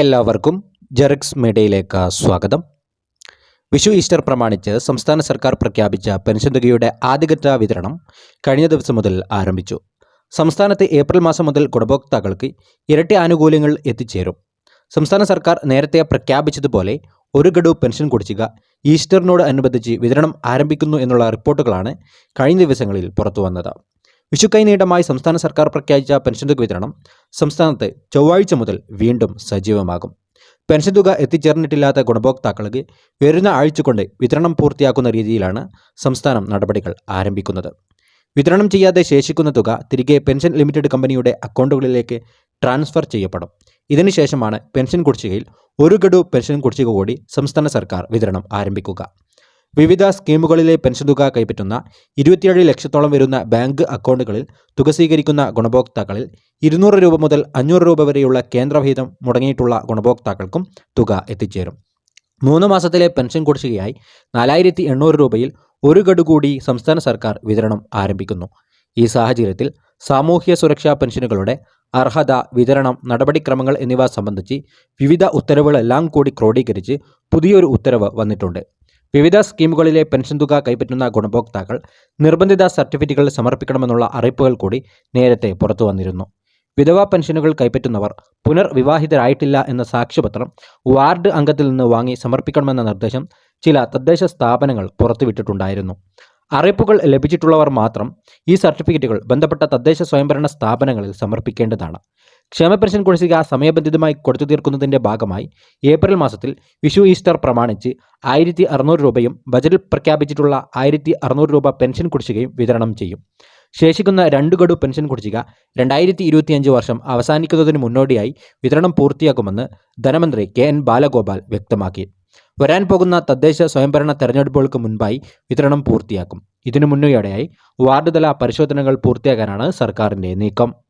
എല്ലാവർക്കും ജെറിക്സ് മീഡിയയിലേക്ക് സ്വാഗതം. വിഷു ഈസ്റ്റർ പ്രമാണിച്ച് സംസ്ഥാന സർക്കാർ പ്രഖ്യാപിച്ച പെൻഷൻ തുകയുടെ ആദ്യഘട്ട വിതരണം കഴിഞ്ഞ ദിവസം മുതൽ ആരംഭിച്ചു. സംസ്ഥാനത്ത് ഏപ്രിൽ മാസം മുതൽ ഗുണഭോക്താക്കൾക്ക് ഇരട്ടി ആനുകൂല്യങ്ങൾ എത്തിച്ചേരും. സംസ്ഥാന സർക്കാർ നേരത്തെ പ്രഖ്യാപിച്ചതുപോലെ ഒരു ഗഡു പെൻഷൻ കുടിശ്ശിക ഈസ്റ്ററിനോട് അനുബന്ധിച്ച് വിതരണം ആരംഭിക്കുന്നു എന്നുള്ള റിപ്പോർട്ടുകളാണ് കഴിഞ്ഞ ദിവസങ്ങളിൽ പുറത്തുവന്നത്. വിഷുക്കൈനീടമായി സംസ്ഥാന സർക്കാർ പ്രഖ്യാപിച്ച പെൻഷൻ തുക വിതരണം സംസ്ഥാനത്ത് ചൊവ്വാഴ്ച മുതൽ വീണ്ടും സജീവമാകും. പെൻഷൻ തുക എത്തിച്ചേർന്നിട്ടില്ലാത്ത ഗുണഭോക്താക്കൾക്ക് വരുന്ന ആഴ്ച കൊണ്ട് വിതരണം പൂർത്തിയാക്കുന്ന രീതിയിലാണ് സംസ്ഥാനം നടപടികൾ ആരംഭിക്കുന്നത്. വിതരണം ചെയ്യാതെ ശേഷിക്കുന്ന തുക തിരികെ പെൻഷൻ ലിമിറ്റഡ് കമ്പനിയുടെ അക്കൗണ്ടുകളിലേക്ക് ട്രാൻസ്ഫർ ചെയ്യപ്പെടും. ഇതിനുശേഷമാണ് പെൻഷൻ കുടിശ്ശികയിൽ ഒരു ഗഡു പെൻഷൻ കുടിശ്ശിക കൂടി സംസ്ഥാന സർക്കാർ വിതരണം ആരംഭിക്കുക. വിവിധ സ്കീമുകളിലെ പെൻഷൻ തുക കൈപ്പറ്റുന്ന ഇരുപത്തിയേഴ് ലക്ഷത്തോളം വരുന്ന ബാങ്ക് അക്കൗണ്ടുകളിൽ തുക സ്വീകരിക്കുന്ന ഗുണഭോക്താക്കളിൽ ഇരുന്നൂറ് രൂപ മുതൽ അഞ്ഞൂറ് രൂപ വരെയുള്ള കേന്ദ്രവിഹിതം മുടങ്ങിയിട്ടുള്ള ഗുണഭോക്താക്കൾക്കും തുക എത്തിച്ചേരും. മൂന്ന് മാസത്തിലെ പെൻഷൻ കുടിശ്ശികയായി നാലായിരത്തി എണ്ണൂറ് രൂപയിൽ ഒരു ഗഡു കൂടി സംസ്ഥാന സർക്കാർ വിതരണം ആരംഭിക്കുന്നു. ഈ സാഹചര്യത്തിൽ സാമൂഹ്യ സുരക്ഷാ പെൻഷനുകളുടെ അർഹത വിതരണം നടപടിക്രമങ്ങൾ എന്നിവ സംബന്ധിച്ച് വിവിധ ഉത്തരവുകളെല്ലാം കൂടി ക്രോഡീകരിച്ച് പുതിയൊരു ഉത്തരവ് വന്നിട്ടുണ്ട്. വിവിധ സ്കീമുകളിലെ പെൻഷൻ തുക കൈപ്പറ്റുന്ന ഗുണഭോക്താക്കൾ നിർബന്ധിത സർട്ടിഫിക്കറ്റുകൾ സമർപ്പിക്കണമെന്നുള്ള അറിയിപ്പുകൾ കൂടി നേരത്തെ പുറത്തു വന്നിരുന്നു. വിധവാ പെൻഷനുകൾ കൈപ്പറ്റുന്നവർ പുനർവിവാഹിതരായിട്ടില്ല എന്ന സാക്ഷ്യപത്രം വാർഡ് അംഗത്തിൽ നിന്ന് വാങ്ങി സമർപ്പിക്കണമെന്ന നിർദ്ദേശം ചില തദ്ദേശ സ്ഥാപനങ്ങൾ പുറത്തുവിട്ടിട്ടുണ്ടായിരുന്നു. അറിയിപ്പുകൾ ലഭിച്ചിട്ടുള്ളവർ മാത്രം ഈ സർട്ടിഫിക്കറ്റുകൾ ബന്ധപ്പെട്ട തദ്ദേശ സ്വയംഭരണ സ്ഥാപനങ്ങളിൽ സമർപ്പിക്കേണ്ടതാണ്. ക്ഷേമ പെൻഷൻ കുടിശ്ശിക സമയബന്ധിതമായി കൊടുത്തു തീർക്കുന്നതിന്റെ ഭാഗമായി ഏപ്രിൽ മാസത്തിൽ വിഷു ഈസ്റ്റർ പ്രമാണിച്ച് ആയിരത്തി അറുന്നൂറ് രൂപയും ബജറ്റിൽ പ്രഖ്യാപിച്ചിട്ടുള്ള ആയിരത്തി അറുന്നൂറ് രൂപ പെൻഷൻ കുടിശ്ശികയും വിതരണം ചെയ്യും. ശേഷിക്കുന്ന രണ്ട് ഗഡു പെൻഷൻ കുടിശ്ശിക രണ്ടായിരത്തി ഇരുപത്തിയഞ്ച് വർഷം അവസാനിക്കുന്നതിന് മുന്നോടിയായി വിതരണം പൂർത്തിയാക്കുമെന്ന് ധനമന്ത്രി കെ എൻ ബാലഗോപാൽ വ്യക്തമാക്കി. വരാൻ പോകുന്ന തദ്ദേശ സ്വയംഭരണ തെരഞ്ഞെടുപ്പുകൾക്ക് മുൻപായി വിതരണം പൂർത്തിയാക്കും. ഇതിനു മുന്നോടിയായി വാർഡ് തല പരിശോധനകൾ പൂർത്തിയാക്കാനാണ് സർക്കാരിന്റെ നീക്കം.